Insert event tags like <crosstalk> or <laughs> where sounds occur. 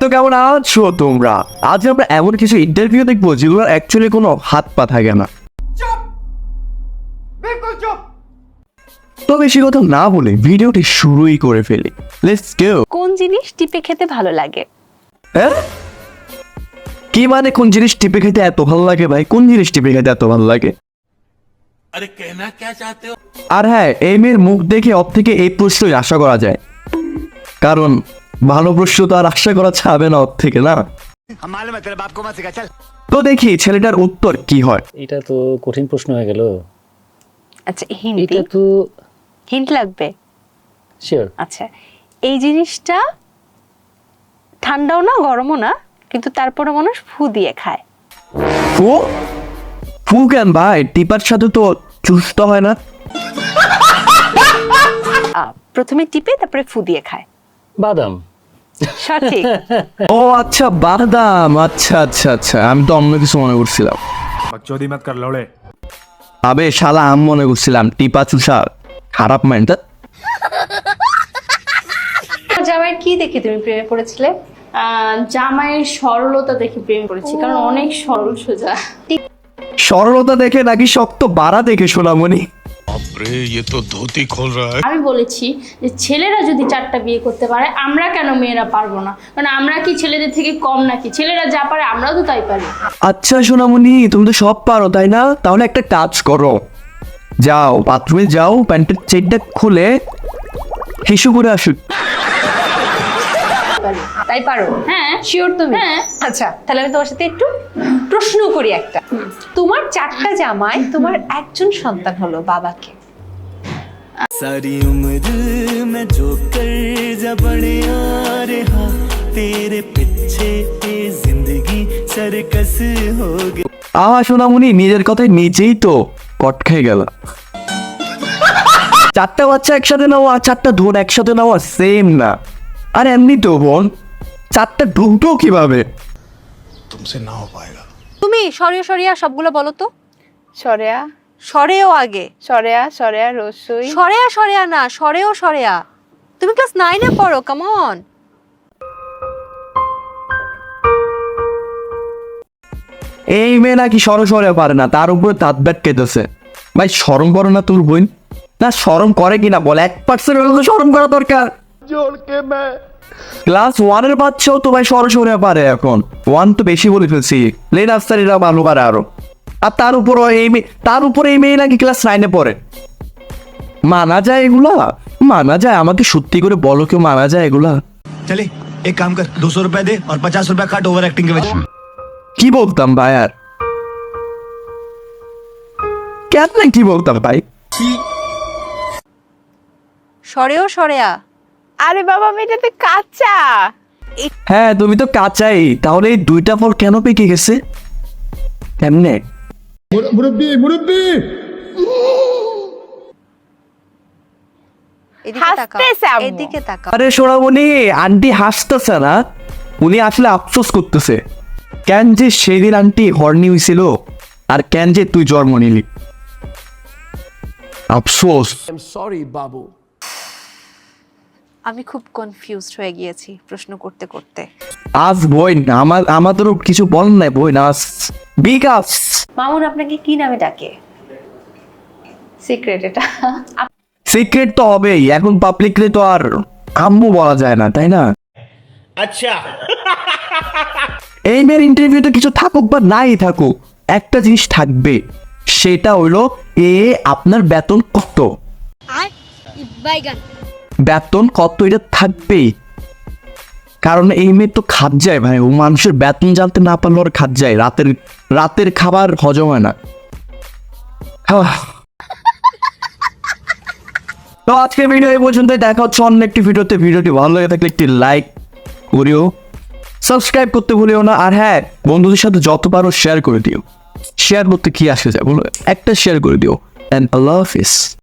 তো কেমন আছো তোমরা? আজ আমরা এমন কিছু ইন্টারভিউ দেখব যেগুলো অ্যাকচুয়ালি কোনো হাত পা থাকে না। তো বেশি কথা না বলে ভিডিওটি শুরুই করে ফেলি। লেটস গো কোন জিনিস টিপে খেতে ভালো লাগে? হ্যাঁ? কি মানে কোন জিনিস টিপে খেতে এত ভালো লাগে ভাই? কোন জিনিস টিপে খেতে এত ভালো লাগে? আর হ্যাঁ এম এর মুখ দেখে অপ থেকে এই প্রশ্নই আশা করা যায়। কারণ ভালো প্রশ্ন তো আর আশা করা ছাবে না ওর থেকে না? তো দেখি ছেলেটার উত্তর কি হয়? এটা তো কঠিন প্রশ্ন হয়ে গেল। আচ্ছা এটা তো হিন্ট লাগবে? শিওর আচ্ছা এই জিনিসটা ঠান্ডাও না গরমও না কিন্তু তারপরে মানুষ ফু দিয়ে খায়। ফু? ফু কেন ভাই? টিপার সাথে তো চুষতে হয় না। প্রথমে টিপে তারপরে ফু দিয়ে খায়। বাদাম। সঠিক। <laughs> ও আচ্ছা বাদাম। আচ্ছা আচ্ছা আচ্ছা। আমি তো অন্য কিছু মনে করছিলাম। মাত কার লড়ে আবে শালা আম মনে করছিলাম। টিপা চুষা খারাপ মাইন্ড জামাই কি দেখে তুমি প্রেমে পড়েছিলে? জামাইয়ের সরলতা দেখে প্রেম করেছি কারণ অনেক সরল সোজা। সরলতা দেখে নাকি শক্ত বাড়া দেখে সোনামণি? अरे ये तो धोती खोल रहा है আমি বলেছি যে ছেলেরা যদি চারটা বিয়ে করতে পারে আমরা কেন মেয়েরা পারবো না কারণ আমরা কি ছেলেদের থেকে কম নাকি ছেলেরা যা পারে আমরাও তো তাই পারি আচ্ছা সোনামণি তুমি তো সব পারো তাই না তাহলে একটা কাজ করো যাও বাথরুমে যাও প্যান্টের চেনটা খুলে হিসু করে আসুক তাই পারো? হ্যাঁ। শিওর তুমি? হ্যাঁ। আচ্ছা তাহলে আমি তোমার সাথে একটু প্রশ্ন করি একটা। তোমার চারটা জামাই তোমার একজন সন্তান হলো বাবাকে। সোনামুনি নিজের কথায় নিজেই তো। কট খেয়ে গেল। চারটা বাচ্চা একসাথে নেওয়া চারটা ধুন একসাথে নেওয়া সেম না। আর এমনি তো বোন চারটা ঢুকবো কীভাবে? তুমসে না পাইগা তুমি সরিয়া সরিয়া সবগুলো বলো তো। সরেয়া। সরেও আগে। সরেয়া সরেয়া রসুই। সরেয়া সরেয়া না সরেও সরেয়া। তুমি ক্লাস নাইনে পড়ো কামন এই মেয়ে নাকি সর সরে পারে না তার উপরে তাঁত ব্যাট কেটেছে ভাই সরম করো না তোর বোন। না সরম করে কিনা বলে এক পার্সেন্ট সরম করা দরকার। জোর কে ক্লাস ওয়ানের বাচ্চাও তো ভাই সরে পারে এখন। ওয়ান তো বেশি বলে ফেলছি। লেন আস্তার ভালো পারে আরও। আর তার উপর এই তার উপরে এই মেয়ে নাকি ক্লাস নাইনে পড়ে। মানা যায় এগুলা? মানা যায়? আমাকে সত্যি করে বলো কেউ মানা যায় এগুলা? চলে এক কাম কর দুশো রুপিয়া দে আর পঞ্চাশ রুপিয়া কাট ওভার অ্যাক্টিং কি বলতাম ভাই আর? কেন কি বলতাম ভাই? সরেও সরেয়া। আরে বাবা মেয়েটাতে কাঁচা। হ্যাঁ তুমি তো কাঁচাই। তাহলে এই দুইটা ফল কেন পেকে গেছে? কেমনে। এদিকে তাকাও। আরে সোনামণি আন্টি হাসতেছে না। উনি আসলে আফসোস করতেছে। কেন যে সেদিন আন্টি হর্নি হয়েছিল আর কেন যে তুই জন্ম নিলি? আফসোস আমি খুব কনফিউজড হয়ে গিয়েছি প্রশ্ন করতে করতে। আজ বই আমার আমাদেরও কিছু বল নাই বই না বিকাশ। মামুন আপনাকে কি নামে ডাকে? সিক্রেট এটা। সিক্রেট তো হবেই এখন পাবলিকলি তো আর আম্মু বলা যায় না তাই না? আচ্ছা। এই মেয়ের ইন্টারভিউতে কিছু থাকুক বা নাই থাকুক একটা জিনিস থাকবে সেটা হলো এ আপনার বেতন কত? আর বেতন কত এটা থাকবেই। কারণ এই মেয়ে তো খাত যায় ভাই, ও মানুষের বেতন জানতে না পারলে ওর খাত যায়, রাতের রাতের খাবার হজম হয় না। তো আজকে ভিডিও এই পর্যন্ত দেখা হচ্ছে অন্য একটি ভিডিওতে। ভিডিওটি ভালো লাগে থাকলে একটি লাইক করিও সাবস্ক্রাইব করতে ভুলিও না, আর হ্যাঁ বন্ধুদের সাথে যত পারো শেয়ার করে দিও। শেয়ার করতে কি আসে যায় বলো? একটা শেয়ার করে দিও। অ্যান্ড আল্লাহ হাফিজ।